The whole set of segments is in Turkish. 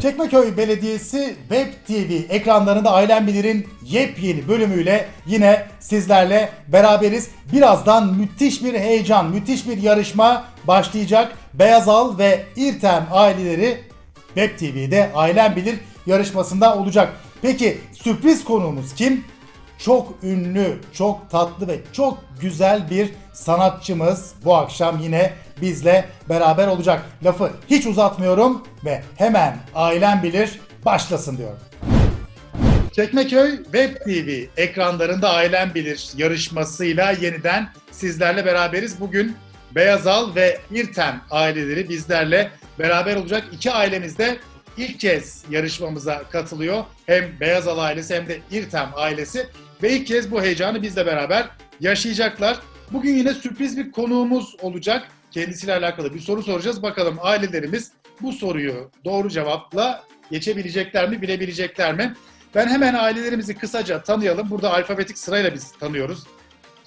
Çekmeköy Belediyesi Web TV ekranlarında Ailen Bilir'in yepyeni bölümüyle yine sizlerle beraberiz. Birazdan müthiş bir heyecan, müthiş bir yarışma başlayacak. Beyazal ve İrtem aileleri Web TV'de Ailen Bilir yarışmasında olacak. Peki sürpriz konuğumuz kim? Çok ünlü, çok tatlı ve çok güzel bir sanatçımız bu akşam yine bizle beraber olacak. Lafı hiç uzatmıyorum ve hemen Ailem Bilir başlasın diyorum. Çekmeköy Web TV ekranlarında Ailem Bilir yarışmasıyla yeniden sizlerle beraberiz. Bugün Beyazal ve İrtem aileleri bizlerle beraber olacak. İki ailemiz de ilk kez yarışmamıza katılıyor. Hem Beyazal ailesi hem de İrtem ailesi ve ilk kez bu heyecanı bizle beraber yaşayacaklar. Bugün yine sürpriz bir konuğumuz olacak. Kendisiyle alakalı bir soru soracağız. Bakalım ailelerimiz bu soruyu doğru cevapla geçebilecekler mi, bilebilecekler mi? Ben hemen ailelerimizi kısaca tanıyalım. Burada alfabetik sırayla biz tanıyoruz.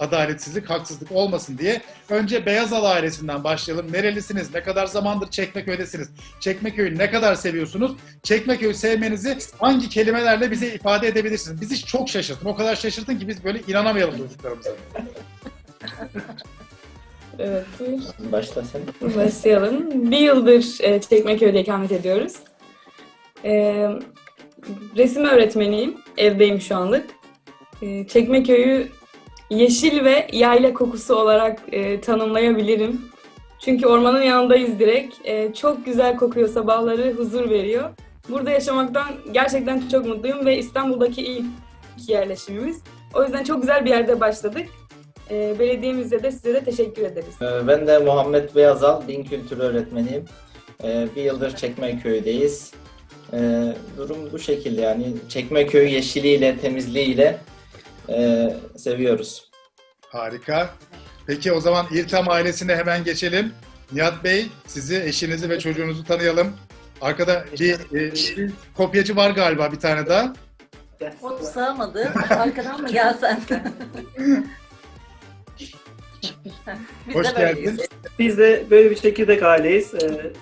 Adaletsizlik, haksızlık olmasın diye. Önce Beyazal ailesinden başlayalım. Nerelisiniz? Ne kadar zamandır Çekmeköy'desiniz? Çekmeköy'ü ne kadar seviyorsunuz? Çekmeköy'ü sevmenizi hangi kelimelerle bize ifade edebilirsiniz? Bizi çok şaşırtın. O kadar şaşırtın ki biz böyle inanamayalım çocuklarımıza. Evet, buyur. Başla sen. başlayalım. Bir yıldır e, Çekmeköy'de ikamet ediyoruz. E, resim öğretmeniyim, evdeyim şu anlık. E, Çekmeköy'ü yeşil ve yayla kokusu olarak e, tanımlayabilirim. Çünkü ormanın yanındayız direkt. E, çok güzel kokuyor, sabahları huzur veriyor. Burada yaşamaktan gerçekten çok mutluyum ve İstanbul'daki ilk yerleşimimiz. O yüzden çok güzel bir yerde başladık. E, belediyemize de size de teşekkür ederiz. Ee, Ben de Muhammed Beyazal, din kültürü öğretmeniyim. Ee, Bir yıldır Çekmeköy'deyiz. Ee, Durum bu şekilde yani Çekmeköy yeşiliyle, temizliğiyle e, seviyoruz. Harika. Peki o zaman İrtem ailesine hemen geçelim. Nihat Bey, sizi, eşinizi ve çocuğunuzu tanıyalım. Arkada bir, e, bir kopyacı var galiba bir tane daha. O sığamadı. Arkadan mı gelsen? Biz Hoş de böyleyiz. geldin. Biz de böyle bir çekirdek aileyiz. Ee,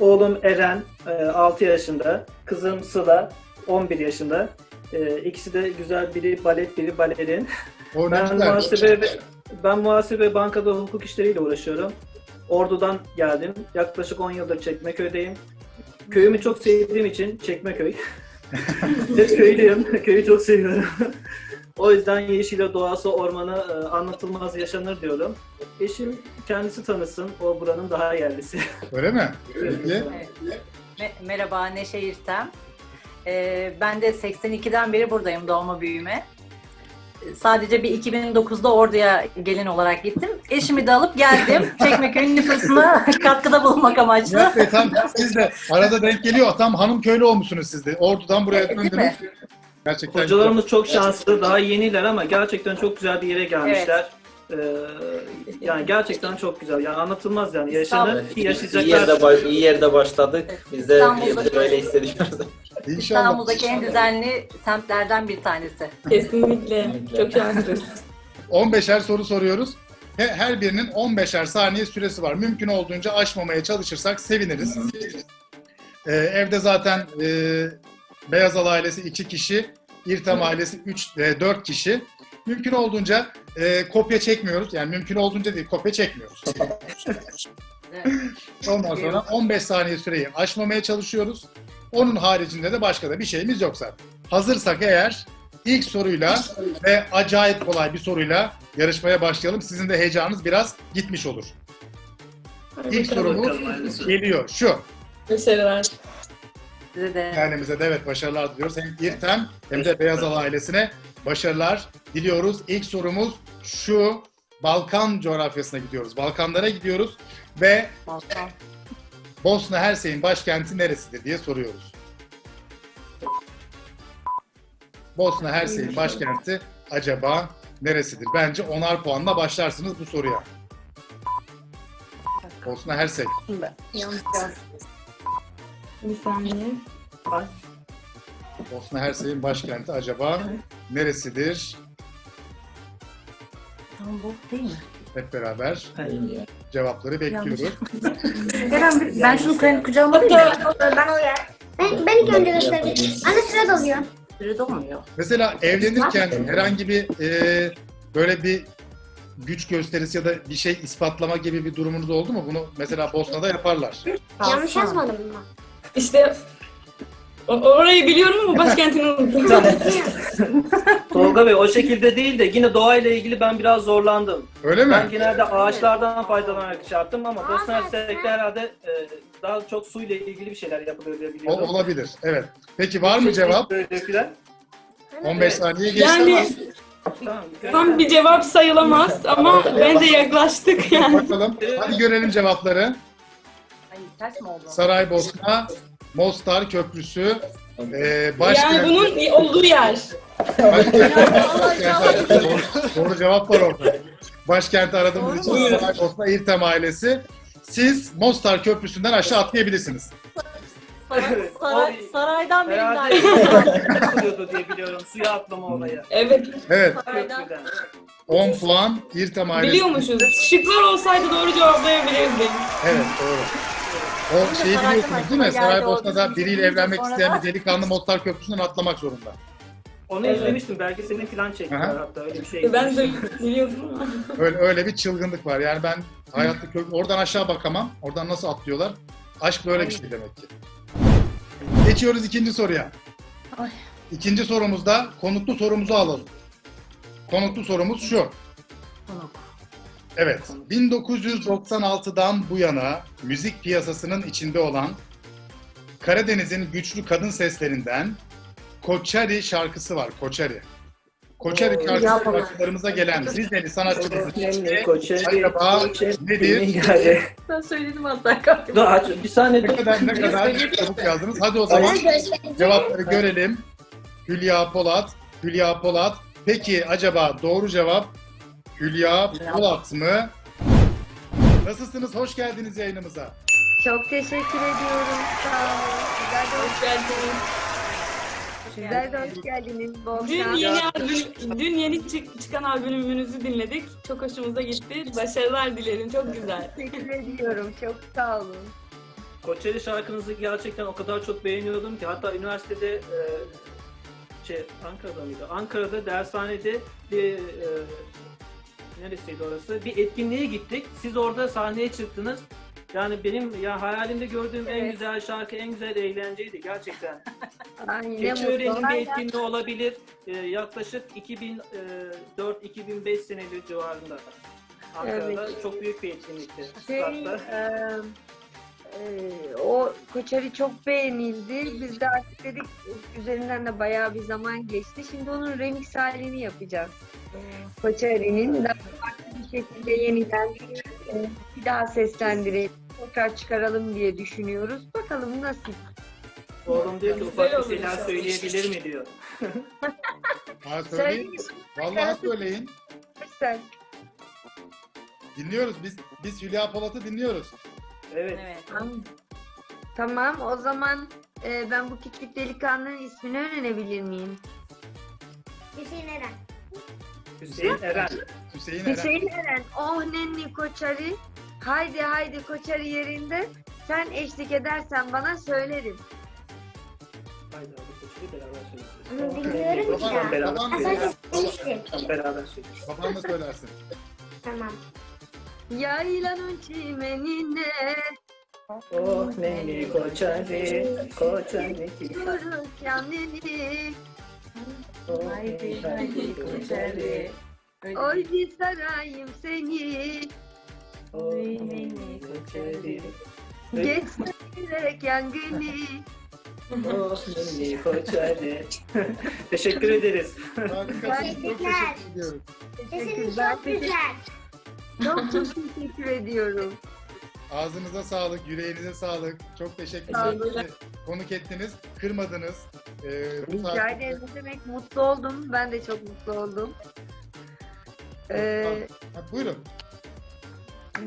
oğlum Eren e, 6 yaşında, kızım Sıla 11 yaşında. Ee, ikisi de güzel biri balet, biri balerin. O ne Ben güzel. muhasebe ve, ben muhasebe bankada hukuk işleriyle uğraşıyorum. Ordu'dan geldim. Yaklaşık 10 yıldır Çekmeköy'deyim. Köyümü çok sevdiğim için Çekmeköy. Hep köylüyüm. Köyü çok seviyorum. O yüzden yeşile, doğası, ormanı e, anlatılmaz yaşanır diyorum. Eşim kendisi tanısın. O buranın daha yerlisi. Öyle mi? Evet. Me- merhaba Neşe İrtem. Ee, ben de 82'den beri buradayım doğma büyüme. Sadece bir 2009'da Ordu'ya gelin olarak gittim. Eşimi de alıp geldim. Çekmeköy'ün nüfusuna katkıda bulunmak amaçlı. Bey tam siz de arada denk geliyor. Tam hanım köylü olmuşsunuz siz de. Ordu'dan buraya Değil döndünüz. mi? Gerçekten. Hocalarımız çok şanslı. Daha yeniler ama gerçekten çok güzel bir yere gelmişler. Ee, yani gerçekten çok güzel. Yani anlatılmaz yani. Yaşanır, Evet, iyi, yaşayacaklar. yerde, baş- iyi yerde başladık. Biz de, İstanbul'da- biz de öyle hissediyoruz. İnşallah. İstanbul'daki en düzenli semtlerden bir tanesi. Kesinlikle. Çok şanslıyız. 15'er soru soruyoruz. He- Her birinin 15'er saniye süresi var. Mümkün olduğunca aşmamaya çalışırsak seviniriz. Ee, evde zaten e, Beyazal ailesi 2 kişi, İrtem ailesi 3 4 kişi. Mümkün olduğunca e, kopya çekmiyoruz. Yani mümkün olduğunca değil, kopya çekmiyoruz. Ondan sonra 15 saniye süreyi aşmamaya çalışıyoruz. Onun haricinde de başka da bir şeyimiz yok zaten. Hazırsak eğer ilk soruyla ve acayip kolay bir soruyla yarışmaya başlayalım. Sizin de heyecanınız biraz gitmiş olur. İlk sorumuz geliyor. Şu. Başarılar. Size de Kendimize de evet başarılar diliyoruz. Hem İrtem hem de Beyazal ailesine başarılar diliyoruz. İlk sorumuz şu. Balkan coğrafyasına gidiyoruz. Balkanlara gidiyoruz ve Balkan. Bosna Hersey'in başkenti neresidir diye soruyoruz. Bosna Hersey'in başkenti acaba neresidir? Bence onar puanla başlarsınız bu soruya. Bosna Hersey. Yanlış yazdım. Bir saniye. Bosna Hersey'in başkenti acaba neresidir? İstanbul değil mi? Hep beraber ya. cevapları bekliyoruz. Eren ben şunu kucağıma alayım mı? Ben oraya. Ben, ben ilk önce göstereyim. Anne sıra doluyor. Süre dolmuyor. Mesela evlenirken herhangi bir e, böyle bir güç gösterisi ya da bir şey ispatlama gibi bir durumunuz oldu mu? Bunu mesela Bosna'da yaparlar. Yanlış yazmadım mı? İşte o- orayı biliyorum ama başkentini unuttum. Tolga Bey o şekilde değil de yine doğayla ilgili ben biraz zorlandım. Öyle mi? Ben genelde ağaçlardan faydalanarak şey yaptım ama Bosna Hersek'te herhalde e, daha çok suyla ilgili bir şeyler yapılıyor diye O, biliyorum. olabilir. Evet. Peki var mı cevap? Böyle filan. 15 saniye geçti Yani Tamam. tam bir cevap sayılamaz ama bence yaklaştık ama yani. bakalım. Hadi görelim cevapları. Ters mi oldu? Saraybosna, Mostar Köprüsü, e, başkent. Yani bunun olduğu yer. Başkent- doğru, doğru cevap var orada. Başkenti aradığımız için. Saraybosna İrtem ailesi. Siz Mostar Köprüsü'nden aşağı atlayabilirsiniz. Saray, o- saraydan benim Herhalde de. yapılıyordu diye biliyorum. Suya atlama olayı. Evet Evet, Köprüden. 10 puan İrtem ailesi. biliyormuşuz. Şıklar olsaydı doğru cevaplayabilirdik. Evet, doğru. O şeyi biliyorsunuz değil mi? Saraybosna'da biriyle evlenmek sonra isteyen bir delikanlı Mostar Köprüsü'nden atlamak zorunda. Onu Evet. izlemiştim. Belki senin filan çektiler Aha. hatta öyle bir şey. Ben de biliyordum. Öyle, öyle bir çılgınlık var. Yani ben hayatta kö- oradan aşağı bakamam. Oradan nasıl atlıyorlar? Aşk böyle bir şey demek ki. Geçiyoruz ikinci soruya. Ay. İkinci sorumuzda konuklu sorumuzu alalım. Konuklu sorumuz şu. Konuk. Evet. 1996'dan bu yana müzik piyasasının içinde olan Karadeniz'in güçlü kadın seslerinden Koçari şarkısı var. Koçari. Koçari Oo, şarkısı şarkılarımıza gelen Rizeli sanatçımızın ismi koçeri, acaba koçeri, nedir? yani. Ben söyledim hatta aç, bir saniye Ne kadar ne kadar çabuk yazdınız. Hadi o zaman cevapları görelim. Hülya Polat, Hülya Polat. Peki acaba doğru cevap Hülya Polat mı? Nasılsınız? Hoş geldiniz yayınımıza. Çok teşekkür ediyorum. Sağ olun. Sizler de hoş, geldiniz. sizler de hoş geldiniz. Bol Dün şans. yeni albüm, dün yeni çık- çıkan albümünüzü dinledik. Çok hoşumuza gitti. Başarılar dilerim. Çok güzel. Teşekkür ediyorum. Çok sağ olun. Koçeri şarkınızı gerçekten o kadar çok beğeniyordum ki hatta üniversitede e, şey Ankara'da mıydı? Ankara'da dershanede bir e, neresiydi orası? Bir etkinliğe gittik. Siz orada sahneye çıktınız. Yani benim ya hayalimde gördüğüm en Evet. güzel şarkı, en güzel eğlenceydi gerçekten. Ay, ne Keçiören'in mutlu. bir etkinliği olabilir. Ee, yaklaşık 2004-2005 seneleri civarında. Ankara'da Evet. çok büyük bir etkinlikti. Şey, e, e, o Koçari çok beğenildi. Biz de artık dedik üzerinden de bayağı bir zaman geçti. Şimdi onun remix halini yapacağız. Koçari'nin daha farklı bir şekilde yeniden bir daha seslendirelim. Tekrar çıkaralım diye düşünüyoruz. Bakalım nasıl. Oğlum diyor ki Güzel ufak bir şeyler söyleyebilir mi diyor. Ha, söyleyin. Vallahi söyleyin. Sen. Dinliyoruz. Biz biz Hülya Polat'ı dinliyoruz. Evet. Evet. Tamam. Tamam o zaman e, ben bu küçük delikanlının ismini öğrenebilir miyim? Hüseyin Eren. Hüseyin Eren. Hüseyin Eren. Hüseyin Eren. Oh nenni koçarı. Haydi haydi koçarı yerinde. Sen eşlik edersen bana söylerim. Haydi abi koçeri beraber söyleyeceğiz. bilmiyorum ki ya. Beraber. Tamam, beraber söyleyeceğiz. baban mı söylersin? Tamam. Yaylanın çimenine Oh neni koçeri, koçeri. yürü kendini. Oh neni haydi koçeri. Oy bir sarayım seni. Oh neni koçeri. Geçmeyerek yangını. Oh neni koçeri. Teşekkür ederiz. Harikasınız. Çok teşekkür ediyorum. Sesiniz Ben çok güzel. Çok çok teşekkür ediyorum. Ağzınıza sağlık, yüreğinize sağlık. Çok teşekkür ederim. Konuk ettiniz, kırmadınız. Ee, bu Rica saatte- ederim. Ne demek mutlu oldum. Ben de çok mutlu oldum. Ee, Ha, buyurun.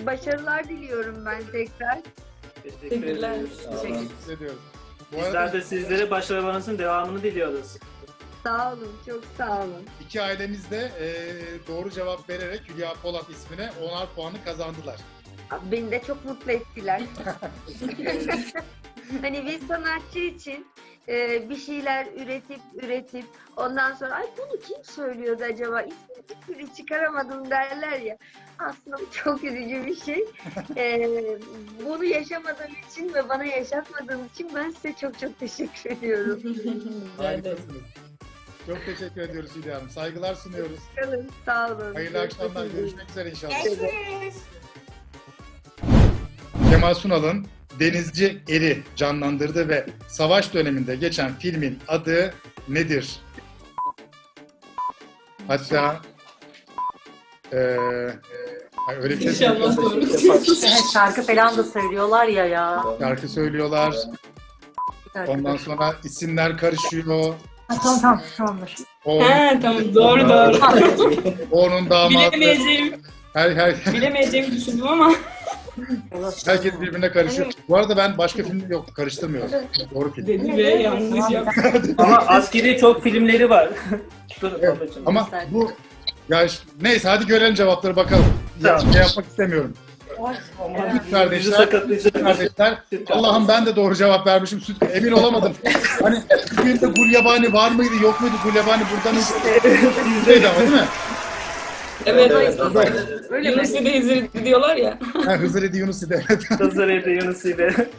başarılar diliyorum ben tekrar. Teşekkür Teşekkürler. ederiz. Sağ olun. Teşekkür ediyoruz. Bu Bizler arada de sizlere başarılarınızın devamını diliyoruz. Sağ olun, çok sağ olun. iki ailemiz de e, doğru cevap vererek Hülya Polat ismine 10'ar puanı kazandılar. Beni de çok mutlu ettiler. Hani bir sanatçı için e, bir şeyler üretip üretip ondan sonra ay bunu kim söylüyordu acaba ismini bir türlü çıkaramadım derler ya. Aslında bu çok üzücü bir şey. E, bunu yaşamadığım için ve bana yaşatmadığım için ben size çok çok teşekkür ediyorum. Harikasınız. Çok teşekkür ediyoruz Hanım. Saygılar sunuyoruz. Kalın, sağ olun. Hayırlı akşamlar. Görüşmek üzere inşallah. Görüşürüz. Kemal Sunal'ın Denizci Eri canlandırdığı ve savaş döneminde geçen filmin adı nedir? Hatta eee ay öyle bir şey İnşallah doğru. Şarkı falan da söylüyorlar ya ya. şarkı söylüyorlar. Ondan sonra isimler karışıyor. Ha, tamam tamam tamamdır. O, He tamam doğru doğru. onun damadı. Bilemeyeceğim, Her, her, bilemeyeceğimi düşündüm ama. Herkes birbirine karışıyor. Bu arada ben başka film yok karıştırmıyorum. Doğru film. Dedi ve yanlış yaptı. Ama askeri çok filmleri var. Dur Evet, babacığım. Ama bu ya ş- neyse hadi görelim cevapları bakalım. Ya, Tamam. şey yapmak istemiyorum. Süt kardeşler, sakatlayacak. Kardeşler, Süt Allah'ım ben de doğru cevap vermişim. Süt, emin olamadım. hani bir filmde Gulyabani var mıydı yok muydu? Gulyabani burada mıydı? Bizdeydi ama değil mi? Evet. Evet, Öyle mi? Yunus bir de izledi diyorlar ya. Ha, Hızır Edi Yunus. Hızır ile.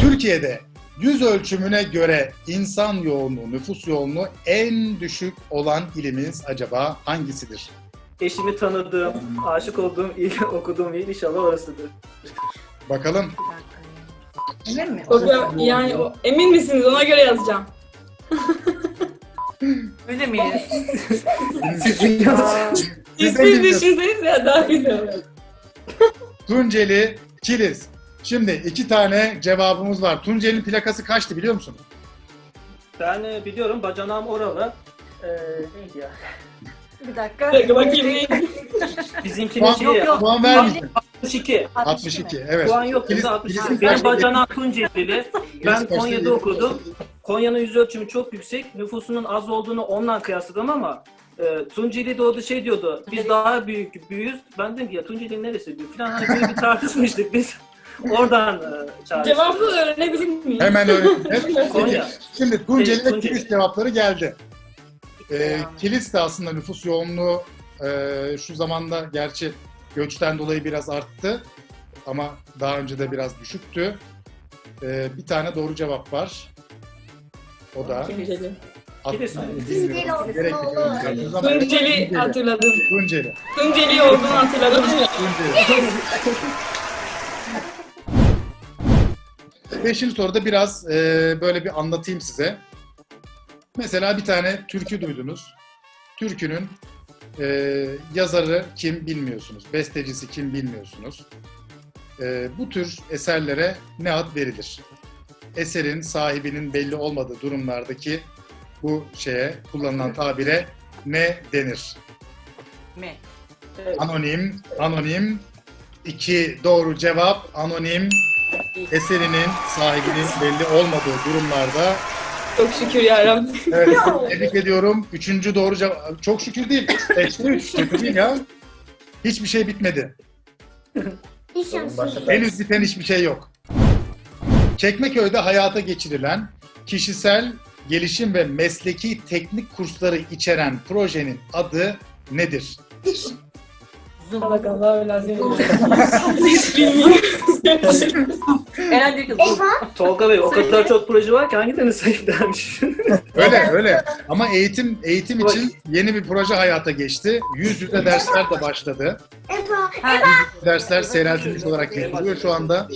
Türkiye'de yüz ölçümüne göre insan yoğunluğu, nüfus yoğunluğu en düşük olan ilimiz acaba hangisidir? Eşimi tanıdığım, aşık olduğum il, okuduğum il inşallah orasıdır. Bakalım. Emin mi? O, yani o, emin misiniz? Ona göre yazacağım. Öyle miyiz? Siz bilmiyorsunuz. düşünseniz ya daha güzel. Tunceli, Kilis. Şimdi iki tane cevabımız var. Tunceli'nin plakası kaçtı biliyor musunuz? Ben e, biliyorum bacanağım oralı. Ee, neydi ya? Bir dakika. Bir dakika bakayım neydi? Bizimkinin Puan, şeyi yok. puan vermeyeceğim. 62. 62 evet. Puan yok. Bizde 62. Kilis'in Benim bacanağım Tuncelili. Ben? Konya'da okudum. Konya'nın yüz ölçümü çok yüksek. Nüfusunun az olduğunu ondan kıyasladım ama e, Tunceli'de o da şey diyordu. Biz daha büyük büyüyüz. Ben dedim ki ya Tunceli neresi büyük falan hani böyle bir tartışmıştık biz. Oradan e. Cevabı öğrenebilir miyim? Hemen öğreneceğiz. Konya. Şimdi Tunceli ve Tunceli. Kilis cevapları geldi. Ee, Kilis de aslında nüfus yoğunluğu e, şu zamanda gerçi göçten dolayı biraz arttı. Ama daha önce de biraz düşüktü. Ee, bir tane doğru cevap var. O da Tunceli. Olsun hatırladım. Tunceli. Tunceli olduğunu hatırladım. Tunceli. Beşinci soruda biraz e, böyle bir anlatayım size. Mesela bir tane türkü duydunuz. Türkünün e, yazarı kim bilmiyorsunuz. Bestecisi kim bilmiyorsunuz. E, bu tür eserlere ne ad verilir? Eserin sahibinin belli olmadığı durumlardaki bu şeye kullanılan tabire ne denir? Mi? Anonim, anonim. İki doğru cevap. Anonim eserinin sahibinin belli olmadığı durumlarda. Çok şükür yarabbim. Evet, tebrik ediyorum. Üçüncü doğru cevap. Çok şükür değil. Beşte üç. Kötü değil ya. Hiçbir şey bitmedi. Hiç şansım. Henüz biten hiçbir şey yok. Çekmeköy'de hayata geçirilen kişisel gelişim ve mesleki teknik kursları içeren projenin adı nedir? Salak Allah lazım. Hiç bilmiyorum. Ki Efa. Tolga Bey o kadar çok proje var ki hangilerini sayıp dermiş. Öyle öyle. Ama eğitim eğitim için yeni bir proje hayata geçti. Yüz yüze dersler de başladı. Efa. Dersler seyreltilmiş olarak yapılıyor şu anda.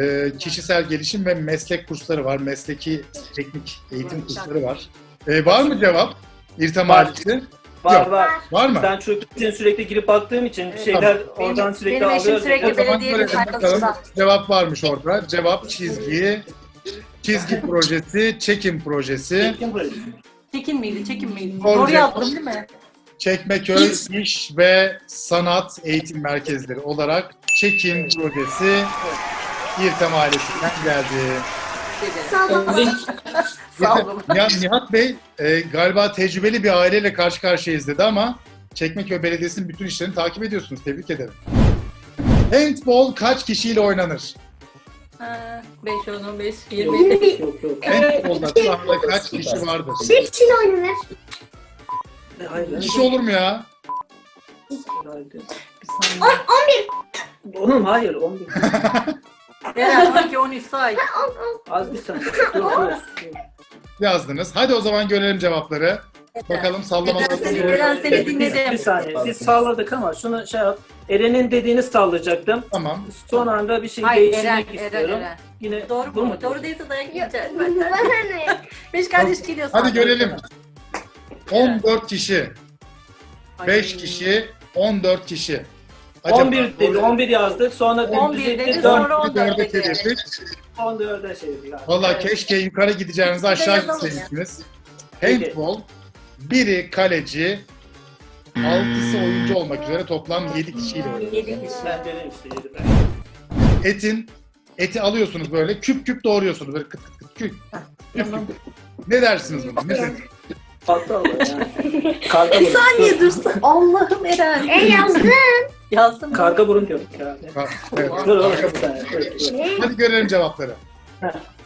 Ee, kişisel gelişim ve meslek kursları var. Mesleki teknik eğitim kursları var. Ee, var mı cevap? İrtem Var. Var Yok. var. Var mı? Ben çocuk için sürekli girip baktığım için bir şeyler oradan sürekli benim eşim alıyorum. sürekli O zaman belediyenin böyle bakalım. sayfasında. Cevap varmış orada. Cevap çizgi, çizgi projesi, çekim projesi, Kim projesi? Çekin miydi? Çekin miydi? Doğru Doğru cevap. yazdım değil mi? Çekmeköy İş ve Sanat Eğitim Merkezleri olarak çekim projesi İrtem ailesinden geldi. Sağ olun. Sağ olun. Ya Nihat Bey e, galiba tecrübeli bir aileyle karşı karşıyayız dedi ama Çekmeköy Belediyesi'nin bütün işlerini takip ediyorsunuz. Tebrik ederim. Handball kaç kişiyle oynanır? Ha, 5, 10, 15, 20 20. Yok yok. Handbolda şu anda kaç kişi vardır? bir kişiyle oynanır. E, Hayır. Kişi olur mu ya? Hayır. Bir saniye. Oğlum hayır 11. Eren 12, 13 say. Az bir saniye. Dur dur. Yazdınız. Hadi o zaman görelim cevapları. Bakalım sallamalar. Eren seni Bir, dinledim. bir saniye. Biz salladık ama şunu şey yap. Eren'in dediğini sallayacaktım. Tamam. Son anda bir şey Hayır Eren, değiştirmek Eren, istiyorum. Eren. Yine Doğru bu mu? Doğru değilse dayak yiyeceğiz. benden. Bana ne? Beş kardeş geliyor Hadi sana. görelim. 14 kişi, Ay. 5 kişi, 14 kişi. Acaba 11 dedi. 11 yazdık. Sonra 11 dedi, düzeltti, sonra dört- 14 14'e dedi. çevirdik. 14'e çevirdik. Valla keşke yukarı gideceğinizi aşağı yazalım ya. gitseydiniz. Peki. Handball, biri kaleci, 6'sı oyuncu olmak üzere toplam 7 kişiyle oynuyor. 7 kişi. Ben dedim işte yedi ben. Etin, eti alıyorsunuz böyle küp küp doğruyorsunuz böyle kıt kıt kıt küp. küp, küp. Ne dersiniz buna? Ne dersiniz? Olur yani. Karga burun. Saniye dursun. Allah'ım Eren. E yazdım. Yazdım. mı? Karga burun diyorduk herhalde. Ha, evet. Dur oğlum bir saniye. Dur, dur. Ne? Hadi görelim cevapları.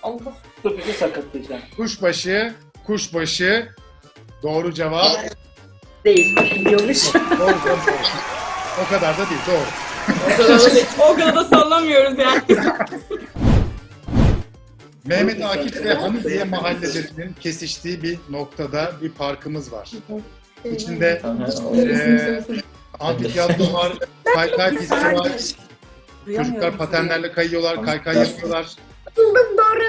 Allah. Dur bizi sakatlayacağım. Kuşbaşı, kuşbaşı. Doğru cevap. Değil. Biliyormuş. Doğru, doğru, doğru. O kadar da değil, doğru. O kadar da sallamıyoruz yani. Mehmet Akif ve Hamidiye mahallelerinin kesiştiği bir noktada bir parkımız var. İçinde eee amfiteyatro var, kaykay pisti var, çocuklar patenlerle kayıyorlar, kaykay yapıyorlar. Buldum doğru.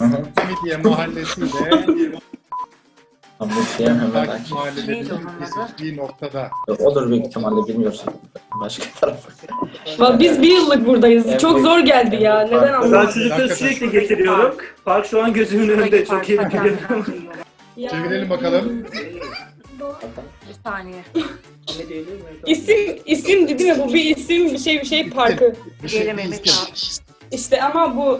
Ama. Hamidiye hemen Akif aç. Neydi mahallelerinin onun adı? kesiştiği noktada. Odur büyük ihtimalle bilmiyorsun. Başka tarafı. Bak biz bir yıllık buradayız. Çok zor geldi ya. Neden Ben anlamadım? çocukları sürekli getiriyorum. Park şu an gözümün önünde çok iyi biliyorum. Çevirelim bakalım. Bir saniye. Ne diyelim? İsim, isim değil mi? Bu bir isim, bir şey, bir şey parkı. Bir şey bir isim. abi. İşte ama bu...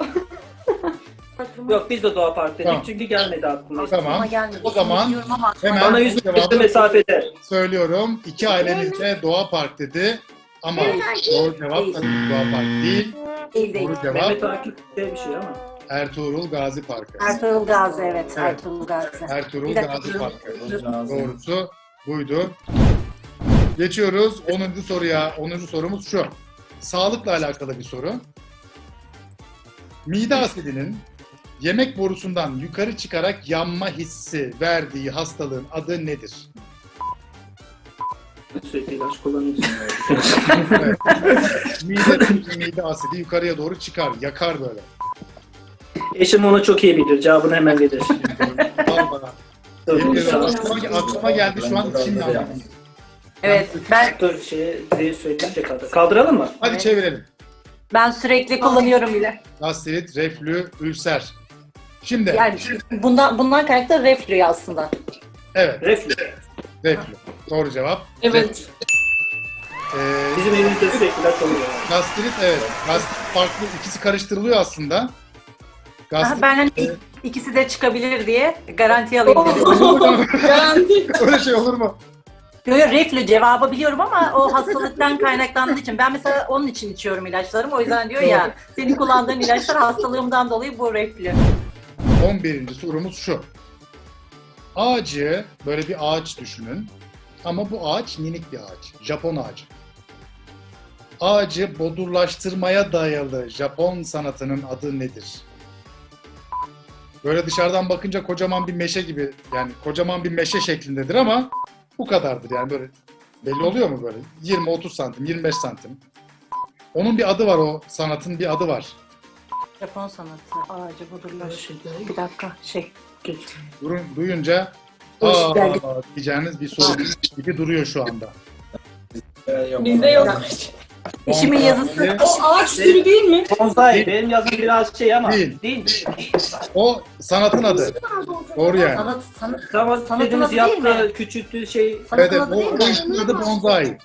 Yok biz de Doğa Park dedik Tamam. çünkü gelmedi aklıma. Tamam. Gelmedi. O zaman ama hemen- Bana 100 metre Cevabı- mesafede. Söylüyorum. İki ailemiz de Doğa Park dedi. Ama doğru cevap tabii ki Doğa Park değil. değil değil. Doğru cevap Mehmet Akif diye bir şey ama. Ertuğrul Gazi Parkı. Ertuğrul Gazi evet. Evet. Ertuğrul Gazi. Ertuğrul Gazi. Parkı. Doğrusu buydu. Geçiyoruz 10. soruya. 10. sorumuz şu. Sağlıkla alakalı bir soru. Mide asidinin yemek borusundan yukarı çıkarak yanma hissi verdiği hastalığın adı nedir? Sürekli ilaç kullanıyorsun. Evet. mide, mide asidi yukarıya doğru çıkar, yakar böyle. Eşim onu çok iyi bilir. Cevabını hemen verir. Dur, dur, ol. aklıma, aklıma geldi şu an anladım. Evet ben Dur şeye diye söyleyince kaldır. Kaldıralım mı? Hadi Evet. çevirelim. ben sürekli kullanıyorum bile. Gastrit, reflü, ülser. Şimdi, Yani bundan bundan kaynaklı reflü aslında. evet, Reflü. reflü. Doğru cevap. Evet. Ee, Bizim evimizde sürekli ilaç oluyor. gastrit, evet. Gastrit farklı, ikisi karıştırılıyor aslında. Gastrit, ben hani ik- ikisi de çıkabilir diye garanti alayım dedim. Garanti. öyle şey olur mu? Yo, yo, reflü cevabı biliyorum ama o hastalıktan kaynaklandığı için. Ben mesela onun için içiyorum ilaçlarımı. O yüzden diyor ya senin kullandığın ilaçlar hastalığımdan dolayı bu reflü. 11. sorumuz şu. Ağacı, böyle bir ağaç düşünün. Ama bu ağaç minik bir ağaç. Japon ağacı. Ağacı bodurlaştırmaya dayalı Japon sanatının adı nedir? Böyle dışarıdan bakınca kocaman bir meşe gibi, yani kocaman bir meşe şeklindedir ama bu kadardır yani böyle. Belli oluyor mu böyle? 20-30 santim, 25 santim. Onun bir adı var o sanatın bir adı var. Japon sanatı. Ağacı budurlaş. Bir dakika şey. Durun, duyunca aa diyeceğiniz bir soru gibi duruyor şu anda. Yok. Bizde yok. İşimin yazısı. O ağaç türü değil mi? Bonsai. Benim yazım biraz şey ama. Değil. Değil. mi? O sanatın adı. Doğru yani. Sanat, sanat, Tamam Sanatın dediğimiz adı değil mi? yaptığı küçülttüğü şey. Evet, sanatın evet adı o, değil o mi? işin adı bonsai.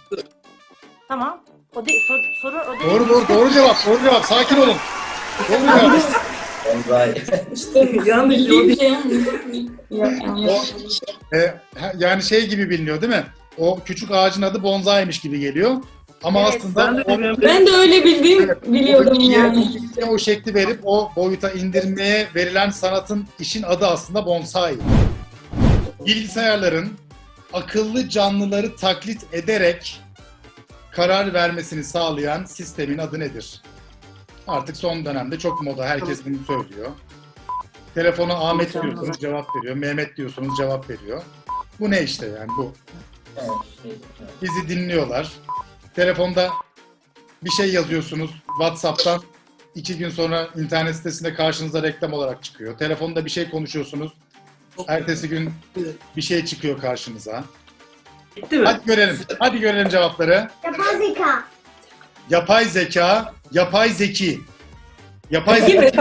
Tamam. O değil, soru, soru o değil. Doğru doğru doğru cevap. Doğru cevap. Sakin olun. Doğru cevap. Bonsai. İşte Yanlış bildiğim o bir şey. Yok O, yanlış. e, ha- yani şey gibi biliniyor değil mi? O küçük ağacın adı bonsai'miş gibi geliyor. Ama Evet, aslında Ben de o-. Ben de öyle bildiğim Evet, biliyordum o yani. o şekli verip o boyuta indirmeye verilen sanatın işin adı aslında bonsai. Bilgisayarların akıllı canlıları taklit ederek karar vermesini sağlayan sistemin adı nedir? Artık son dönemde çok moda. Herkes bunu söylüyor. Telefona Ahmet diyorsunuz cevap veriyor. Mehmet diyorsunuz cevap veriyor. Bu ne işte yani bu. Evet, şey. Bizi dinliyorlar. Telefonda bir şey yazıyorsunuz WhatsApp'tan. iki gün sonra internet sitesinde karşınıza reklam olarak çıkıyor. Telefonda bir şey konuşuyorsunuz. Ertesi gün bir şey çıkıyor karşınıza. Bitti mi? Hadi görelim. Hadi görelim cevapları. Yapay zeka. Yapay zeka, yapay zeki. Yapay Değil mi? zeki.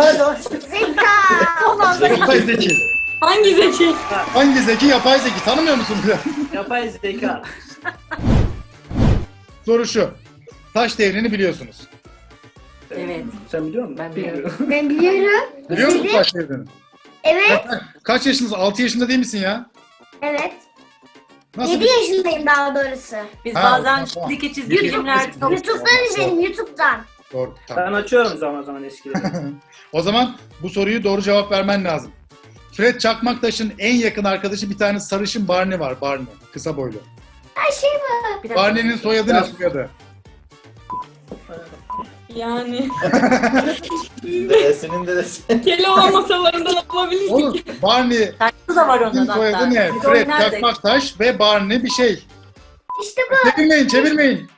Zeka. Yapay zeki. Hangi zeki? Hangi zeki? Yapay zeki. Tanımıyor musun? Yapay zeka. Soru şu. Taş devrini biliyorsunuz. Evet. Sen biliyor musun? Ben biliyorum. Ben biliyorum. Biliyor musun taş devrini? Evet. Kaç yaşındasın? 6 yaşında değil misin ya? Evet. Nasıl 7 yaşındayım daha doğrusu. Biz Ha, bazen tamam. çizgi çizgi filmler YouTube'dan izledim YouTube'dan. Doğru. Tamam. Ben açıyorum zaman zaman eskileri. O zaman bu soruyu doğru cevap vermen lazım. Fred Çakmaktaş'ın en yakın arkadaşı bir tane sarışın Barney var. Barney. Kısa boylu. Her şey. Bir dakika. Barney'nin soyadı ne soyadı? Yani Dedesinin dedesi. Keloğlan masalarından alabilirdik. Oğlum Barney'in Şarkısı da var onun hatta. soyadı ne? Biz Fred oynardık. Çakmaktaş ve Barney bir şey. İşte bu Çevirmeyin çevirmeyin.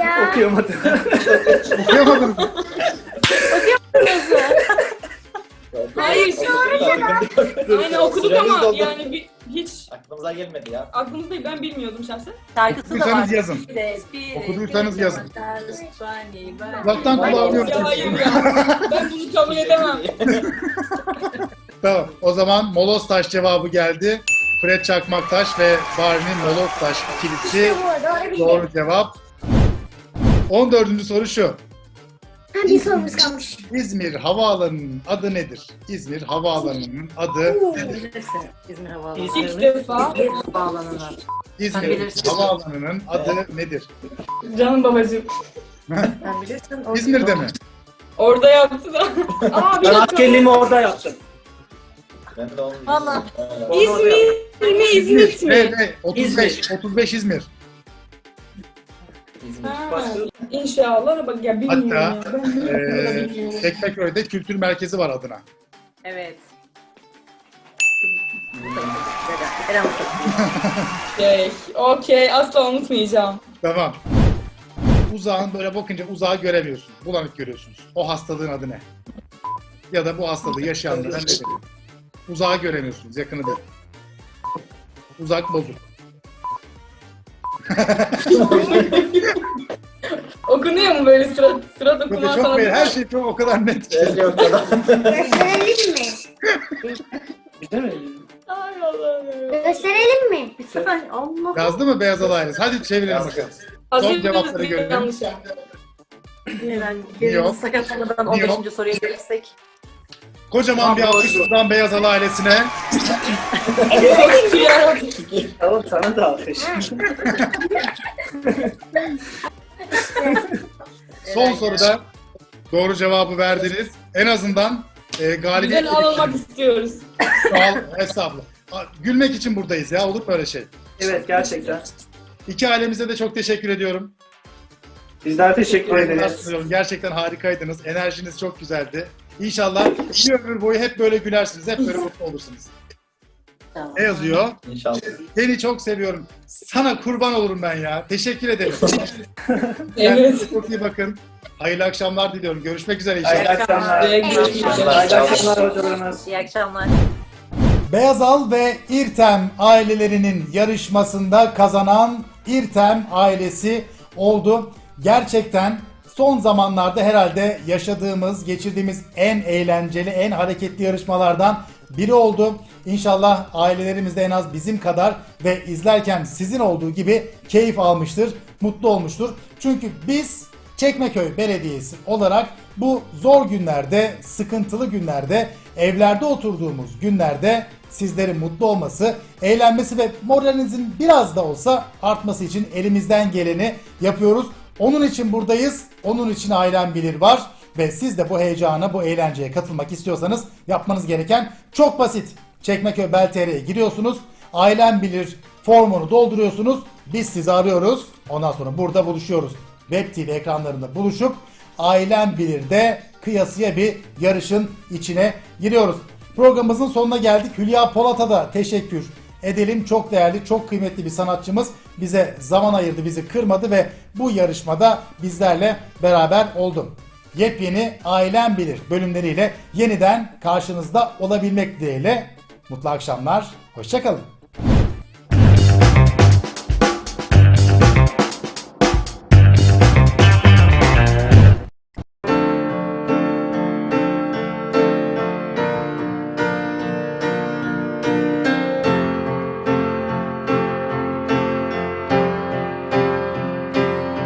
ya. Okuyamadım. Okuyamadınız. Hayır, Aynen okuduk ama yani bir, Aklımıza gelmedi ya. aklımızda değil, ben bilmiyordum şahsen. Şarkısı da var. Okuduysanız yazın. Okuduysanız yazın. Uzaktan Hayır, kulağım ya, hayır ya. Ben bunu kabul edemem. Tamam. O zaman Molostaş cevabı geldi. Fred Çakmaktaş ve Barney Molostaş ikilisi İşte bu. Doğru bildim. doğru cevap. 14. soru şu. Ha, bir sorumuz kalmış. İzmir Havaalanı'nın adı nedir? İzmir Havaalanı'nın adı nedir? Bilirsin İzmir Havaalanı. İzmir. İlk defa İzmir Havaalanı'nın. İzmir bilirsin. Havaalanı'nın adı nedir? canım babacığım. Sen bilirsin. o- İzmir'de mi? Orada yaptı da. Aa bir Ben dakika. askerliğimi orada yaptım. Ben de onu Valla. İzmir mi İzmit mi? Evet, evet. 35, İzmir. 35 İzmir. Ha, İnşallah bak ya bilmiyorum Hatta, ya. Ben bilmiyorum. Tekmeköy'de kültür merkezi var adına. Evet. Eren Okey, okey asla unutmayacağım. Tamam. Uzağın böyle bakınca uzağı göremiyorsun. Bulanık görüyorsunuz. O hastalığın adı ne? Ya da bu hastalığı yaşayanlara ne denir? Uzağı göremiyorsunuz, yakını değil. Uzak bozuk. Okunuyor mu böyle sıra sıra Yok, dokuma çok. Her şey çok o kadar net ki. Belli o kadar. Gösterelim mi? Ay Allah'ım ya. Gösterelim mi? sefer Allah. Yazdı mı Beyaz Alayınız? Hadi çevirelim bakalım. Hazır cevapları görelim. Yanlış. Eren Yok. yerimiz sakatlamadan 15. Yok. soruya gelirsek. Kocaman bir alkış buradan Beyaz Ala ailesine. Tamam sana da alkış. Son soruda doğru cevabı verdiniz. En azından e, galibiyet... Güzel alınmak istiyoruz. Sağ ol. Aa, Gülmek için buradayız ya. Olur mu öyle şey? Evet gerçekten. İki ailemize de çok teşekkür ediyorum. Bizler teşekkür ederiz. Gerçekten harikaydınız. Enerjiniz çok güzeldi. İnşallah bir ömür boyu hep böyle gülersiniz. Hep böyle mutlu olursunuz. Tamam. Ne yazıyor? İnşallah. Seni çok seviyorum. Sana kurban olurum ben ya. Teşekkür ederim. Evet. Çok iyi bakın. Hayırlı akşamlar diliyorum. Görüşmek üzere inşallah. Hayırlı akşamlar. Hayırlı akşamlar hocalarımız. İyi akşamlar. Beyazal ve İrtem ailelerinin yarışmasında kazanan İrtem ailesi oldu. Gerçekten son zamanlarda herhalde yaşadığımız, geçirdiğimiz en eğlenceli, en hareketli yarışmalardan biri oldu. İnşallah ailelerimiz de en az bizim kadar ve izlerken sizin olduğu gibi keyif almıştır, mutlu olmuştur. Çünkü biz Çekmeköy Belediyesi olarak bu zor günlerde, sıkıntılı günlerde, evlerde oturduğumuz günlerde sizlerin mutlu olması, eğlenmesi ve moralinizin biraz da olsa artması için elimizden geleni yapıyoruz. Onun için buradayız. Onun için Ailem Bilir var. Ve siz de bu heyecana, bu eğlenceye katılmak istiyorsanız yapmanız gereken çok basit. Çekmeköy Bel TR'ye giriyorsunuz. Ailem Bilir formunu dolduruyorsunuz. Biz sizi arıyoruz. Ondan sonra burada buluşuyoruz. Web TV ekranlarında buluşup Ailem Bilir'de kıyasıya bir yarışın içine giriyoruz. Programımızın sonuna geldik. Hülya Polat'a da teşekkür edelim. Çok değerli, çok kıymetli bir sanatçımız. Bize zaman ayırdı, bizi kırmadı ve bu yarışmada bizlerle beraber oldu. Yepyeni Ailem Bilir bölümleriyle yeniden karşınızda olabilmek dileğiyle. Mutlu akşamlar, hoşçakalın.